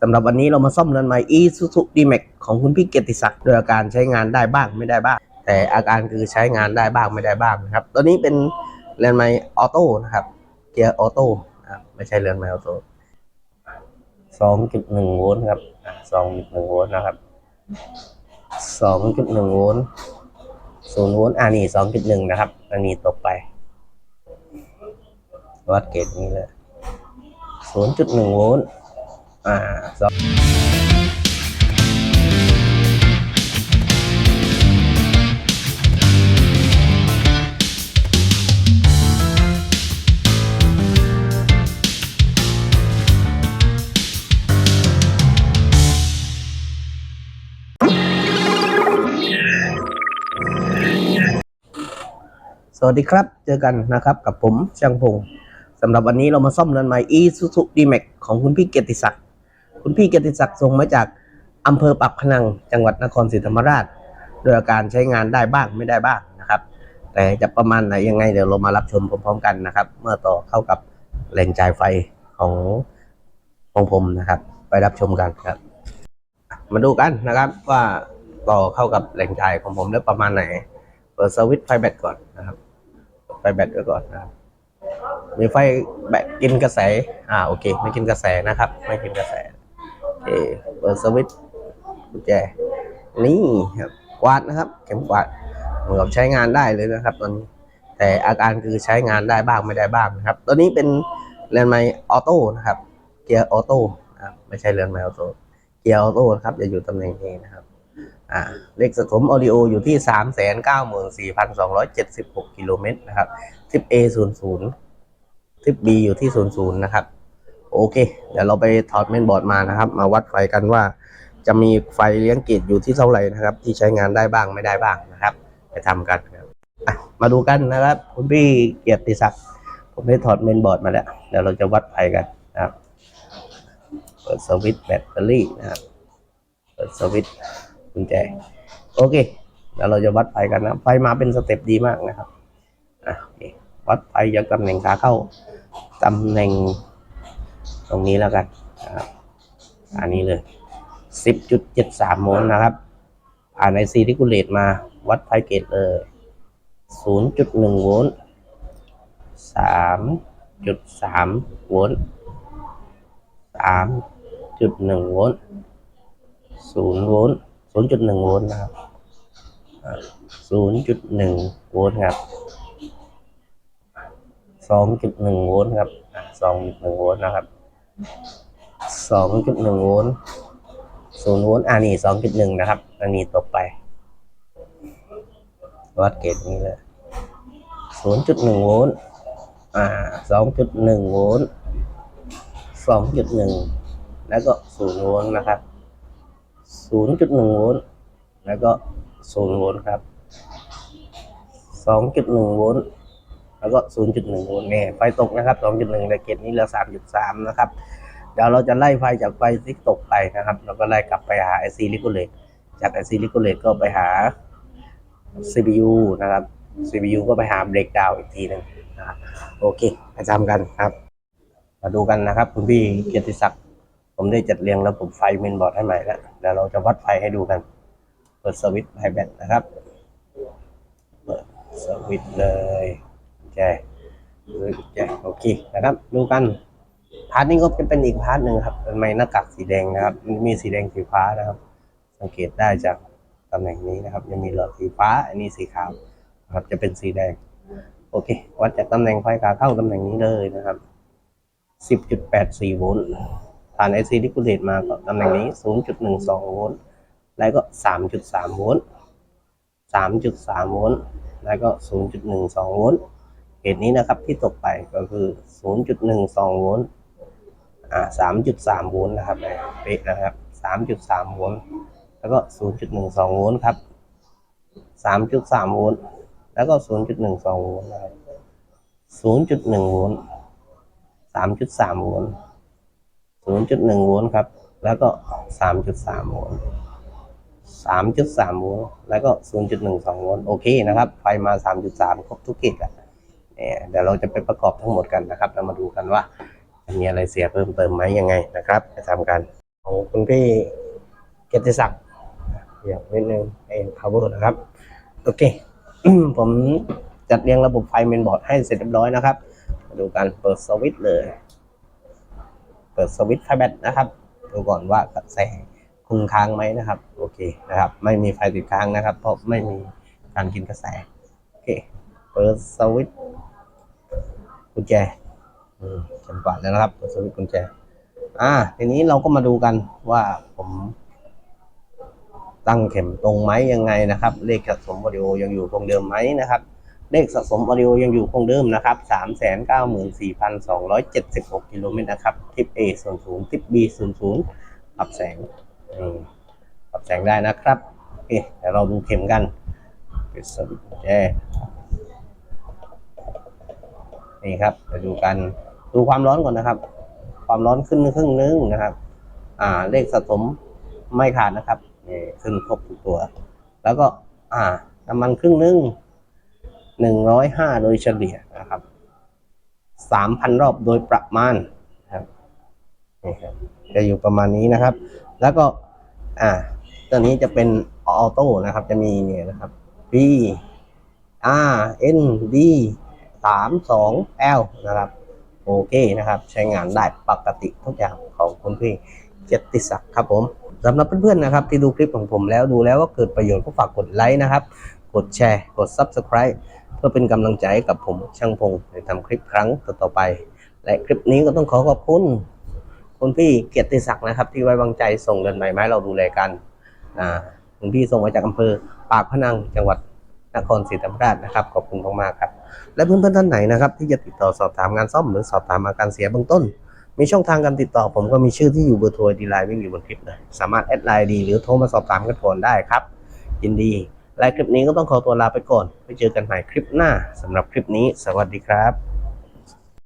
สำหรับวันนี้เรามาซ่อมเรือนใหม่ Isuzu D-Max ของคุณพี่เกียรติศักดิ์โดยอาการใช้งานได้บ้างไม่ได้บ้าง แต่อาการคือใช้งานได้บ้างไม่ได้บ้างนะครับ ตัวนี้เป็นเรือนใหม่ออโต้นะครับ เกียร์ออโต้ครับไม่ใช่เรือนใหม่ออโต้สองจุดหนึ่งโวลต์ครับสองจุดหนึ่งโวลต์นะครับสองจุดหนึ่งโวลต์ศูนย์โวลต์อ่านี่สองจุดหนึ่งนะครับ อันนี้ตกไป วัดเกจนี้เลยศูนย์จุดหนึ่งโวลต์ อ่าสวัสดีครับ เจอกันนะครับกับผมช่างพงสำหรับวันนี้เรามาซ่อมเรือนใหม่ Isuzu D-Max ของคุณพี่เกียรติศักดิ์ คุณพี่เกียรติศักดิ์ส่งมาจากอำเภอปากพนังจังหวัดนครศรีธรรมราช โดยอาการใช้งานได้บ้างไม่ได้บ้างนะครับ แต่จะประมาณไหนยังไงเดี๋ยวเรามารับชมพร้อมๆกันนะครับ เมื่อต่อเข้ากับแหล่งจ่ายไฟของของผมนะครับ ไปรับชมกันครับ มาดูกันนะครับว่าต่อเข้ากับแหล่งจ่ายของผมได้ประมาณไหน เปิดสวิตช์ไฟแบตก่อนนะครับไฟแบตไว้ก่อนนะครับมีไฟแบตกินกระแส อ่าโอเค ไม่กินกระแสนะครับ ไม่กินกระแส เคเปิดสวิตช์กุญแจนี่ครับกวาดนะครับ เข็มกวาดเหมือนกับใช้งานได้เลยนะครับตอนนี้แต่อาการคือใช้งานได้บ้างไม่ได้บ้างนะครับ ตัวนี้เป็นเรือนไม้ออโต้นะครับ เกียร์ออโต้นะครับไม่ใช่เรือนไม้ออโต้เกียร์ออโต้นะครับจะอยู่ตำแหน่งนี้นะครับอ่าเลขสะสมออดิโออยู่ที่ 3 9 4 2 7 6 กิโลเมตรนะครับทิป A 0 0ทิป B อยู่ที่ 00 นะครับ โอเค เดี๋ยวเราไปถอดเมนบอร์ดมานะครับ มาวัดไฟกันว่า จะมีไฟเลี้ยงกรีดอยู่ที่เท่าไหร่นะครับ ที่ใช้งานได้บ้างไม่ได้บ้างนะครับ ไปทำกันครับมาดูกันนะครับ คุณพี่เกียรติศักดิ์ผมได้ถอดเมนบอร์ดมาแล้วเดี๋ยวเราจะวัดไฟกันนะครับ เปิดสวิตช์แบตเตอรี่นะครับ เปิดสวิตช์กุญแจโอเคแล้วเราจะวัดไฟกันนะไฟมาเป็นสเต็ปดีมากนะครับอะวัดไฟจากตำแหน่งขาเข้าตำแหน่ง ตรงนี้แล้วกันนะครับอันนี้เลย 10.73โวลนะครับ ผ่านไอซีที่กุเลตมาวัดไฟเกตเลย0.1 โวลต์3.3 โวลต์3.1 โวลต์0โวลต์0.1 โวลต์นะครับ0.1 โวลต์ครับ2.1 โวลต์ครับ2.1 โวลต์นะครับ สองจุดหนึ่งโวลต์ศูนย์โวลต์อันนี้สองจุดหนึ่งนะครับ อันนี้ตกไป วัดเกตนี้เลยศูนย์จุดหนึ่งโวลต์อ่าสองจุดหนึ่งโวลต์สองจุดหนึ่งแล้วก็ศูนย์โวลต์นะครับศูนย์จุดหนึ่งโวลต์แล้วก็ศูนย์โวลต์ครับสองจุดหนึ่งโวลต์ แล้วก็ 0.1 โวลต์เนี่ยไฟตกนะครับ 2.1 แต่เกตนี้เหลือ 3.3 นะครับ เดี๋ยวเราจะไล่ไฟจากไฟที่ตกไปนะครับ แล้วก็ไล่กลับไปหา IC Regulate จาก IC Regulate ก็ไปหา CPU นะครับ CPU ก็ไปหา Breakdown อีกทีหนึ่งนะครับโอเคไปทำกันครับ มาดูกันนะครับ คุณพี่เกียรติศักดิ์ผมได้จัดเรียงระบบไฟเมนบอร์ดให้ใหม่แล้วเดี๋ยวเราจะวัดไฟให้ดูกัน เปิดสวิตช์ไฟแบตนะครับ เปิดสวิตช์เลย แจเลยแจโอเคนะครับ ดูกันพาร์ทนี้ก็จะเป็นอีกพาร์ทหนึ่งครับเป็นไม้หน้ากากสีแดงนะครับ มันมีสีแดงสีฟ้านะครับ สังเกตได้จากตำแหน่งนี้นะครับยังมีหลอดสีฟ้า อันนี้สีขาวนะครับ จะเป็นสีแดง โอเค วัดจากตำแหน่งไฟขาเข้าตำแหน่งนี้เลยนะครับ 10.84 โวลต์ผ่าน IC ที่กุเลตมาก็ตำแหน่งนี้ 0.12 โวลต์แล้วก็ 3.3 โวลต์3.3 โวลต์แล้วก็ 0.12 โวลต์ เหตุนี้นะครับที่ตกไปก็คือ 0.12 โวลต์ อ่า 3.3 โวลต์นะครับเป๊ะนะครับ 3.3 โวลต์ แล้วก็ 0.12 โวลต์ครับ 3.3 โวลต์ แล้วก็ 0.12 โวลต์นะครับ 0.1 โวลต์ 3.3 โวลต์ 0.1 โวลต์ครับ แล้วก็ 3.3 โวลต์3.3 โวลต์ แล้วก็ 0.12 โวลต์ โอเคนะครับ ไฟมา 3.3 ครบทุกเกตแล้ว เนี่ยเดี๋ยวเราจะไปประกอบทั้งหมดกันนะครับแล้วมาดูกันว่ามีอะไรเสียเพิ่มเติมไหมยังไงนะครับไปทำกันของคุณพี่เกียรติศักดิ์อย่างนิดนึงเอง cover นะครับ โอเค ผมจัดเรียงระบบไฟเมนบอร์ดให้เสร็จเรียบร้อยนะครับ มาดูกันเปิดสวิตช์เลย เปิดสวิตช์ไฟแบตนะครับ ดูก่อนว่ากระแสคงค้างไหมนะครับ โอเคนะครับ ไม่มีไฟติดค้างนะครับ เพราะไม่มีการกินกระแส โอเค เปิดสวิตช์ กุญแจอืมเข็มกวาดแล้วนะครับปิดสวิตช์กุญแจ อ่า ทีนี้เราก็มาดูกันว่าผมตั้งเข็มตรงไหมยังไงนะครับ เลขสะสมออดิโอยังอยู่คงเดิมไหมนะครับ เลขสะสมออดิโอยังอยู่คงเดิมนะครับสามแสนเก้าหมื่นสี่พันสองร้อยเจ็ดสิบหกกิโลเมตรนะครับ ทิป A ส่วนศูนย์ทิป B ส่วนศูนย์ปรับแสงอืมปรับแสงได้นะครับ โอเค เดี๋ยวเราดูเข็มกันปิดสวิตช์กุญแจ นี่ครับไปดูกันดูความร้อนก่อนนะครับ ความร้อนขึ้นครึ่งนึงนะครับ อ่าเลขสะสมไม่ขาดนะครับนี่ขึ้นครบทุกตัว แล้วก็ อ่าน้ำมันครึ่งนึงหนึ่งร้อยห้าโดยเฉลี่ยนะครับสามพันรอบโดยประมาณนะครับนี่ครับจะอยู่ประมาณนี้นะครับ แล้วก็ อ่า ตัวนี้จะเป็นออโต้นะครับ จะมีเนี่ยนะครับ B R N D สามสอง L นะครับโอเคนะครับใช้งานได้ปกติทุกอย่างของคุณพี่เจยรติศักดิ์ครับผมสำหรับเพื่อนๆนะครับที่ดูคลิปของผมแล้วดูแล้วว่าเกิดประโยชน์ก็ฝากกดไลค์นะครับ กดแชร์ กด Subscribe เพื่อเป็นกำลังใจให้กับผมช่างพงในทำคลิปครั้งต่อๆไป และคลิปนี้ก็ต้องขอขอบคุณคุณพี่เกียรติศักดิ์นะครับ ที่ไว้วางใจส่งเงินใหม่มาให้เราดูแลกันอ่าคุณพี่ส่งมาจากอำเภอปากพนังจังหวัด นครศรีธรรมราชนะครับขอบคุณมากๆครับ และเพื่อนๆท่านไหนนะครับที่จะติดต่อสอบถามงานซ่อมหรือสอบถามอาการเสียเบื้องต้น มีช่องทางการติดต่อผมก็มีชื่อที่อยู่เบอร์โทรดีไลน์วิ่งอยู่บนคลิปเลยสามารถแอดไลน์ดีหรือโทรมาสอบถามกันก่อนได้ครับ ยินดีและคลิปนี้ก็ต้องขอตัวลาไปก่อนไปเจอกันใหม่คลิปหน้าสำหรับคลิปนี้ สวัสดีครับ